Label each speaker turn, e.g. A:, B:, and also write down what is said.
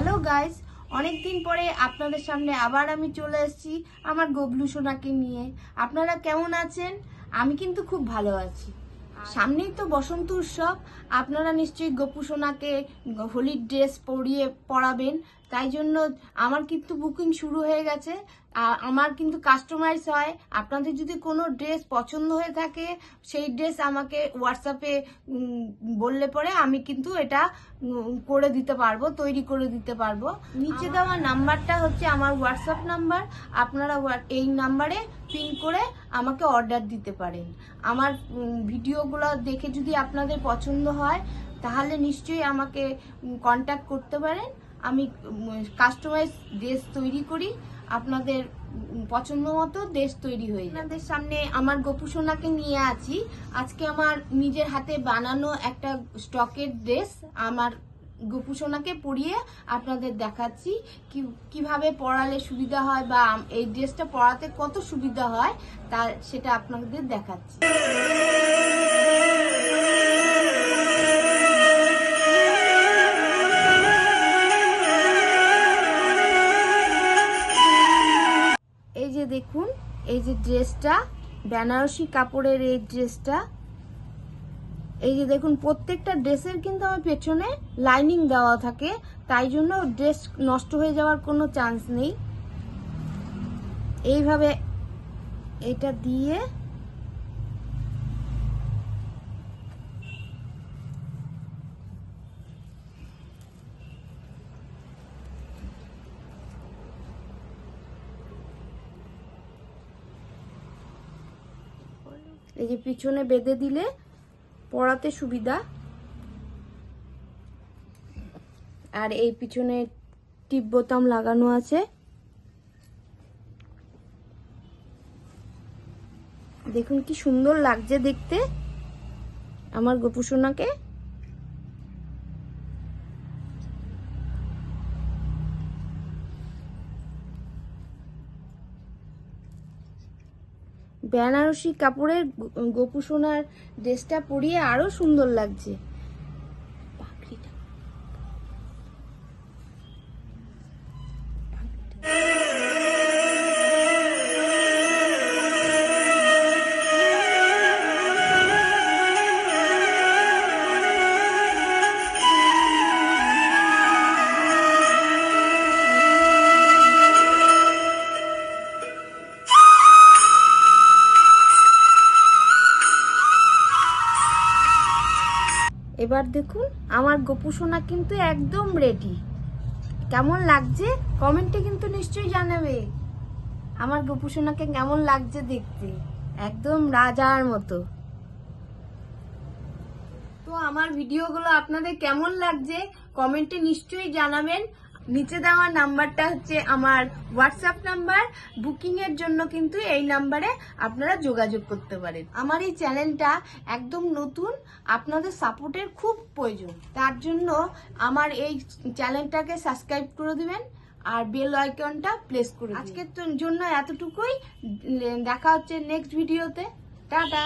A: Hello guys অনেকদিন পরে আপনাদের সামনে আবার আমি চলে এসেছি আমার গবলু সোনাকে নিয়ে। আপনারা কেমন আছেন? আমি কিন্তু খুব ভালো আছি। সামনেই তো বসন্ত উৎসব। আপনারা নিশ্চয়ই গপু সোনাকে হোলির ড্রেস পরিয়ে পরাবেন। তাই জন্য আমার কিন্তু বুকিং শুরু হয়ে গেছে। আর আমার কিন্তু কাস্টমাইজ হয়। আপনাদের যদি কোনো ড্রেস পছন্দ হয়ে থাকে সেই ড্রেস আমাকে হোয়াটসঅ্যাপে বললে পরে আমি কিন্তু এটা করে দিতে পারব তৈরি করে দিতে পারব। নিচে দেওয়া নাম্বারটা হচ্ছে আমার হোয়াটসঅ্যাপ নাম্বার। আপনারা এই নাম্বারে পিন করে আমাকে অর্ডার দিতে পারেন। আমার ভিডিওগুলো দেখে যদি আপনাদের পছন্দ হয় তাহলে নিশ্চয়ই আমাকে কন্ট্যাক্ট করতে পারেন। আমি কাস্টমাইজ ড্রেস তৈরি করি। আপনাদের পছন্দ মতো ড্রেস তৈরি হয়ে আপনাদের সামনে আমার গোপুসোনাকে নিয়ে আছি। আজকে আমার নিজের হাতে বানানো একটা স্টকের ড্রেস আমার গোপুসোনাকে পরিয়ে আপনাদের দেখাচ্ছি কীভাবে পড়ালে সুবিধা হয় বা এই ড্রেসটা পরাতে কত সুবিধা হয়, তা সেটা আপনাদের দেখাচ্ছি। এই যে দেখুন, এই যে ড্রেসটা, বেনারসি কাপড়ের এই ড্রেসটা এই যে দেখুন, প্রত্যেকটা ড্রেসের কিন্তু আমার পেছনে লাইনিং দেওয়া থাকে, তাই জন্য ড্রেস নষ্ট হয়ে যাওয়ার কোনো চান্স নেই। এইভাবে এটা দিয়ে এই যে পিছনে বেঁধে দিলে পড়াতে সুবিধা। আর এই পিছনে টিপ বোতাম লাগানো আছে। দেখুন কি সুন্দর লাগছে দেখতে। আমার গোপুসোনাকে। বেনারসি কাপড়ের গোপুসোনার ড্রেসটা পরিয়ে আরও সুন্দর লাগছে। এবার দেখুন, আমার গোপুসোনা কিন্তু একদম রেডি কেমন লাগছে? কমেন্টে কিন্তু নিশ্চয়ই জানাবে। আমার গোপুসোনাকে কেমন লাগছে দেখতে? একদম রাজার মতো। তো আমার ভিডিওগুলো আপনাদের কেমন লাগছে? কমেন্টে নিশ্চয়ই জানাবেন। নিচে দেওয়া নাম্বারটা হচ্ছে আমার হোয়াটসঅ্যাপ নাম্বার। বুকিং এর জন্য কিন্তু এই নাম্বারে আপনারা যোগাযোগ করতে পারেন। আমার এই চ্যানেলটা একদম নতুন, আপনাদের সাপোর্টের খুব প্রয়োজন। তার জন্য আমার এই চ্যানেলটাকে সাবস্ক্রাইব করে দিবেন আর বেল আইকনটা প্লেস করে আজকের জন্য এতটুকুই। দেখা হচ্ছে নেক্সট ভিডিওতে টাটা!